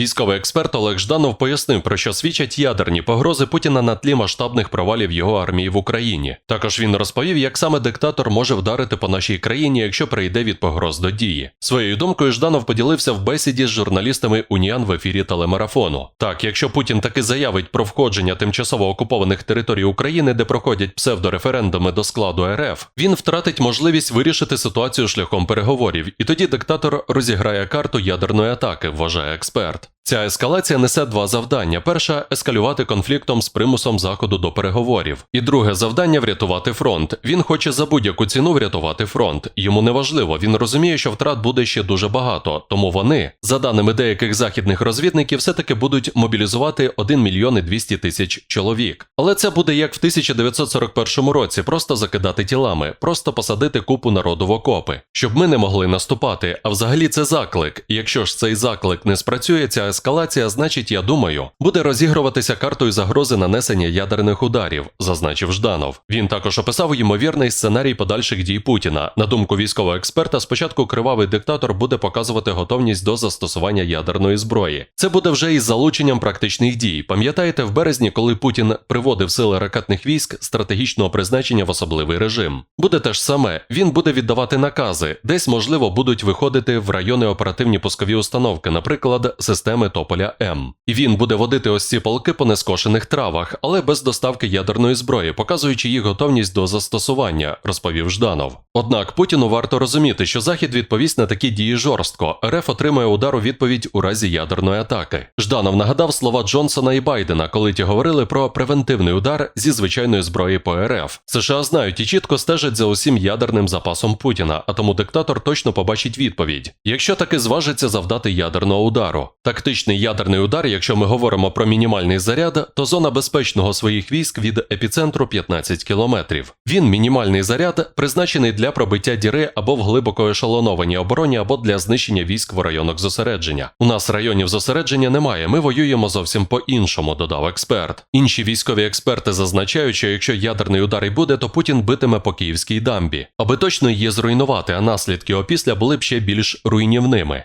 Військовий експерт Олег Жданов пояснив, про що свідчать ядерні погрози Путіна на тлі масштабних провалів його армії в Україні. Також він розповів, як саме диктатор може вдарити по нашій країні, якщо прийде від погроз до дії. Своєю думкою Жданов поділився в бесіді з журналістами Уніан в ефірі телемарафону. Так, якщо Путін таки заявить про входження тимчасово окупованих територій України, де проходять псевдореферендуми до складу РФ, він втратить можливість вирішити ситуацію шляхом переговорів, і тоді диктатор розіграє карту ядерної атаки, вважає експерт. Ця ескалація несе два завдання: перше ескалювати конфліктом з примусом заходу до переговорів, і друге завдання врятувати фронт. Він хоче за будь-яку ціну врятувати фронт. Йому не важливо, він розуміє, що втрат буде ще дуже багато. Тому вони, за даними деяких західних розвідників, все таки будуть мобілізувати 1 мільйон і 200 тисяч чоловік. Але це буде як в 1941 році, просто закидати тілами, просто посадити купу народу в окопи, щоб ми не могли наступати. А взагалі це заклик. Якщо ж цей заклик не спрацює, ця ескалація, значить, я думаю, буде розігруватися картою загрози нанесення ядерних ударів, зазначив Жданов. Він також описав ймовірний сценарій подальших дій Путіна. На думку військового експерта, спочатку кривавий диктатор буде показувати готовність до застосування ядерної зброї. Це буде вже із залученням практичних дій. Пам'ятаєте, в березні, коли Путін приводив сили ракетних військ стратегічного призначення в особливий режим. Буде те ж саме. Він буде віддавати накази, десь можливо будуть виходити в райони оперативні пускові установки, наприклад, системи Тополя М. Він буде водити ось ці полки по нескошених травах, але без доставки ядерної зброї, показуючи їх готовність до застосування, розповів Жданов. Однак Путіну варто розуміти, що Захід відповість на такі дії жорстко. РФ отримає удар у відповідь у разі ядерної атаки. Жданов нагадав слова Джонсона і Байдена, коли ті говорили про превентивний удар зі звичайної зброї по РФ. США знають і чітко стежать за усім ядерним запасом Путіна, а тому диктатор точно побачить відповідь, якщо таки зважиться завдати ядерного удару. Тактичний ядерний удар, якщо ми говоримо про мінімальний заряд, то зона безпечного своїх військ від епіцентру 15 кілометрів. Він мінімальний заряд, призначений для пробиття діри або в глибоко ешелонованій обороні, або для знищення військ в районах зосередження. У нас районів зосередження немає. Ми воюємо зовсім по-іншому, додав експерт. Інші військові експерти зазначають, що якщо ядерний удар і буде, то Путін битиме по київській дамбі, аби точно її зруйнувати, а наслідки опісля були б ще більш руйнівними.